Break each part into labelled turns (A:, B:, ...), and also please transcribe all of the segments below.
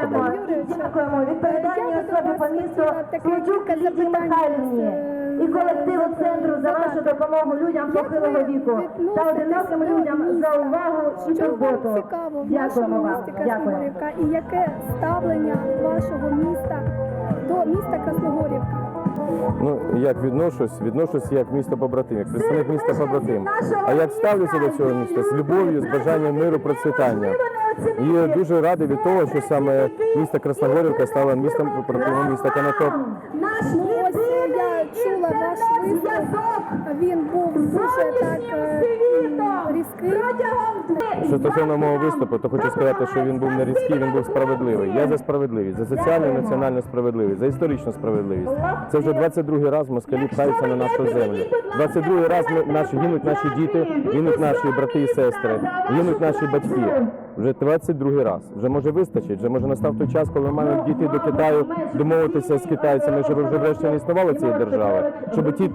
A: Дякуємо, дякуємо відповідальній особі по місту Случук Лідії Михайлівні і
B: е,
A: колективу центру за вашу допомогу людям похилого віку та одиноким людям за увагу і турботу.
B: цікаво в
A: Дякуємо
B: нашому
A: вам.
B: місті Красногорівка? І яке ставлення вашого міста до міста Красногорівка?
C: Ну як відношусь, відношусь як місто побратим, як представник міста побратим. А як ставлюся до цього міста? З любов'ю, з бажанням миру, процвітання. І дуже радий від того, що саме місто Красногорівка стало містом протягом міста Канатоп.
A: Наш
B: Ну, ось я чула ваш виступ. Він був дуже так е, різкий.
C: Що стосовно мого виступу, то хочу сказати, що він був не різкий, він був справедливий. Я за справедливість, за соціальну і національну справедливість, за історичну справедливість. Це вже 22-й раз москалі пхаються на нашу землю. 22-й раз ми, наші гинуть наші діти, гинуть наші брати і сестри, гинуть наші батьки. Вже 22-й раз. Вже може вистачить, вже може настав той час, коли ми маємо дійти до Китаю, домовитися з китайцями, щоб вже врешті не існувало цієї держави, щоб ті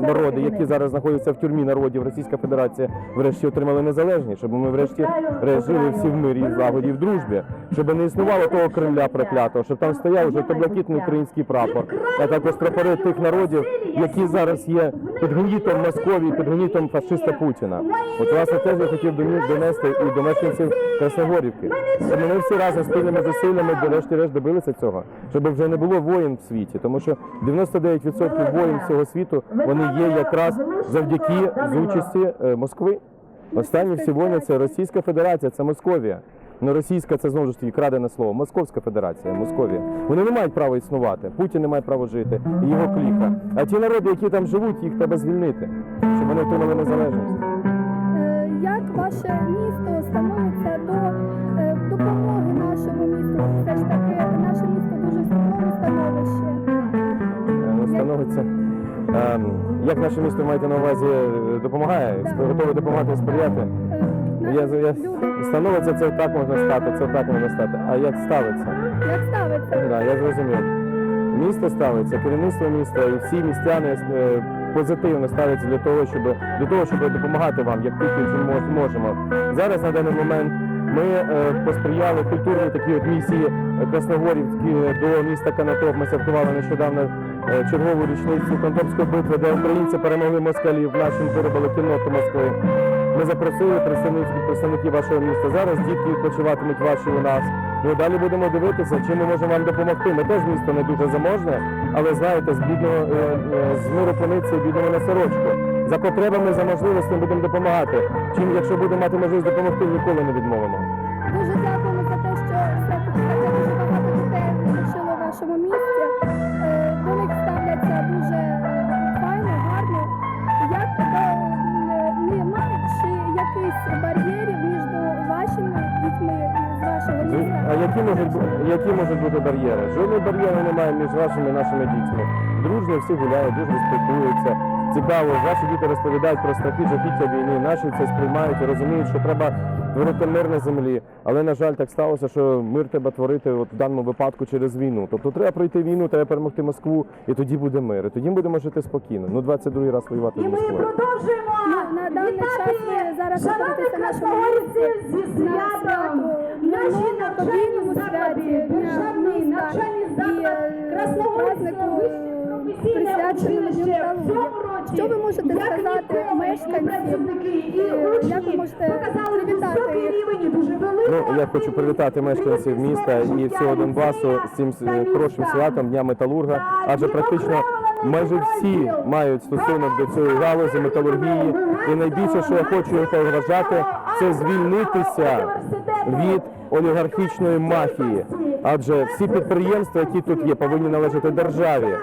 C: народи, які зараз знаходяться в тюрмі народів Російська Федерація, врешті отримали незалежність, щоб ми врешті решт жили всі в мирі, в злагоді в дружбі, щоб не існувало того Кремля проклятого, щоб там стояв вже блакитний український прапор, а також прапори тих народів, які зараз є під гнітом Московії, під гнітом фашиста Путіна. От власне теж я хотів донести і до мешканців Красногорівки. Щоб ми всі разом спільними зусиллями врешті-решт добилися цього, щоб вже не було воїн в світі, тому що 99% воїн всього світу вони є якраз завдяки з участі е, Москви. Останні всі воїни це Російська Федерація, це Московія. Ну, російська це знову ж таки крадене слово. Московська Федерація, Московія. Вони не мають права існувати. Путін не має права жити, і його кліка. А ті народи, які там живуть, їх треба звільнити, щоб вони отримали незалежність.
B: Е, Як ваше місто становиться до е, допомоги нашому місту? Все ж таки наше місто дуже в складному становищі.
C: Е, становиться. Ем, Як наше місто маєте на увазі допомагає? Готове допомагати сприяти?
B: Е,
C: Я, я, становиться це так можна стати, це так можна стати. А як ставиться?
B: як ставиться?
C: Да, я зрозумів. Місто ставиться, керівництво міста і всі містяни е, позитивно ставляться для того, щоб для того, щоб допомагати вам, як тільки мож- Зараз на даний момент ми е, посприяли культурній такій от місії е, Красногорівській до міста Канатоп. Ми святкували нещодавно е, чергову річницю Конотопської битви, де українці перемогли москалів. Нашим виробили кінноту Москви. Ми запросили представників представників вашого міста. Зараз дітки відпочиватимуть ваші у нас. І далі будемо дивитися, чим ми можемо вам допомогти. Ми теж місто не дуже заможне, але знаєте, з бідного е, е, з миру пониці бідного на сорочку. За потребами, за можливостями будемо допомагати. Чим, якщо будемо мати можливість допомогти, ніколи не відмовимо.
B: Дуже дякуємо за те, що таке дуже багато дітей відпочило в вашому місті.
C: Які можуть які можуть бути бар'єри? Жодних бар'єрів немає між вашими і нашими дітьми. Дружно всі гуляють, дружно спілкуються. Цікаво, ваші діти розповідають про страхи жахіття війни. Наші це сприймають і розуміють, що треба творити мир на землі. Але на жаль, так сталося, що мир треба творити от в даному випадку через війну. Тобто треба пройти війну, треба перемогти Москву, і тоді буде мир. І тоді будемо жити спокійно. Ну 22 раз воювати
A: І ми продовжуємо
B: на даний час зараз
A: шановних
B: знаходитеся нашому
A: зі святом. Наші
B: на
A: навчальні заклади, державний навчальний заклад
B: е,
A: вищого професійне училище в цьому році.
B: Що ви можете
A: як
B: сказати мешканцям,
A: працівники, і
B: е, як ви можете привітати їх?
A: рівень дуже великий.
C: Ну я хочу привітати мешканців міста і всього Донбасу з цим е, хорошим святом Дня металурга. Адже практично майже всі мають стосунок до цієї галузі металургії. І найбільше, що я хочу вважати, це звільнитися від олігархічної мафії. Адже всі підприємства, які тут є, повинні належати державі.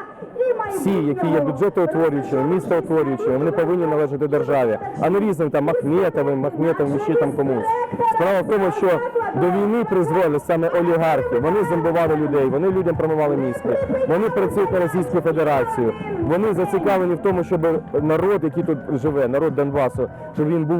C: Всі, які є бюджетоутворюючими, містоутворюючими, вони повинні належати державі, а не різним там Махметовим, Махметовим ще там комусь. Справа в тому, що до війни призвели саме олігархи. Вони зомбували людей, вони людям промивали мізки, вони працюють на Російську Федерацію. Вони зацікавлені в тому, щоб народ, який тут живе, народ Донбасу, щоб він був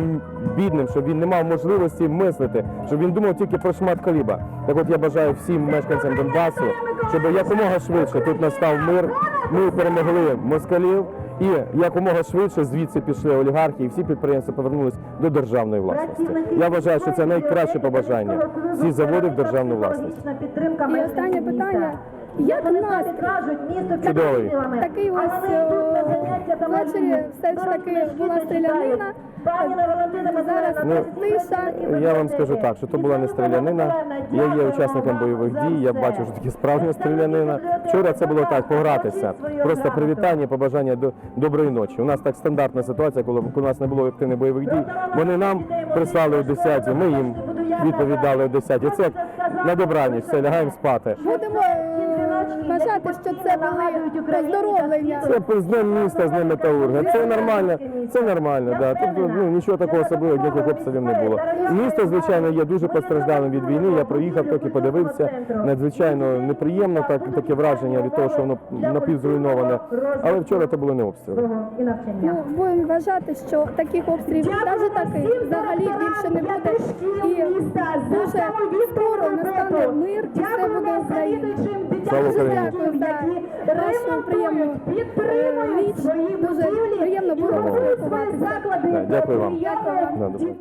C: бідним, щоб він не мав можливості мислити, щоб він думав тільки про шмат хліба. Так от я бажаю всім мешканцям Донбасу, щоб якомога швидше тут настав мир. Ми перемогли москалів і якомога швидше звідси пішли олігархи, і всі підприємства повернулись до державної власності. Я вважаю, що це найкраще побажання. Всі заводи в державну власність.
B: І останнє питання. Як настрій?
C: Чудовий.
B: Такий ось о, ввечері все ж таки була стрілянина.
C: Ну. Я вам скажу так, що то була не стрілянина. Я є учасником бойових дій. Я бачу, що таке справжня стрілянина. Вчора це було так, погратися. Просто привітання, побажання до доброї ночі. У нас так стандартна ситуація, коли у нас не було активних бойових дій. Вони нам прислали о 10, ми їм відповідали о 10. Це як на добраніч, все лягаємо спати.
B: Будемо е, вважати, що це були поздоровлення.
C: Це з днем міста, з днем металурга. Це нормально, це нормально. Да. Тобто ну, нічого такого особливого, ніяких обстрілів не було. Місто, звичайно, є дуже постраждалим від війни. Я проїхав, трохи подивився. Надзвичайно неприємно так, таке враження від того, що воно напівзруйноване. Але вчора це були не обстріли.
B: Ну, будемо вважати, що таких обстрілів навіть таких взагалі більше не буде. І дуже скоро настане мир і все буде Україна.
C: Слава
B: Дуже
C: Україні!
B: дякую за вашу свої будівлі приємно було поспілкуватися.
C: Да, Дякую вам.
B: Дякую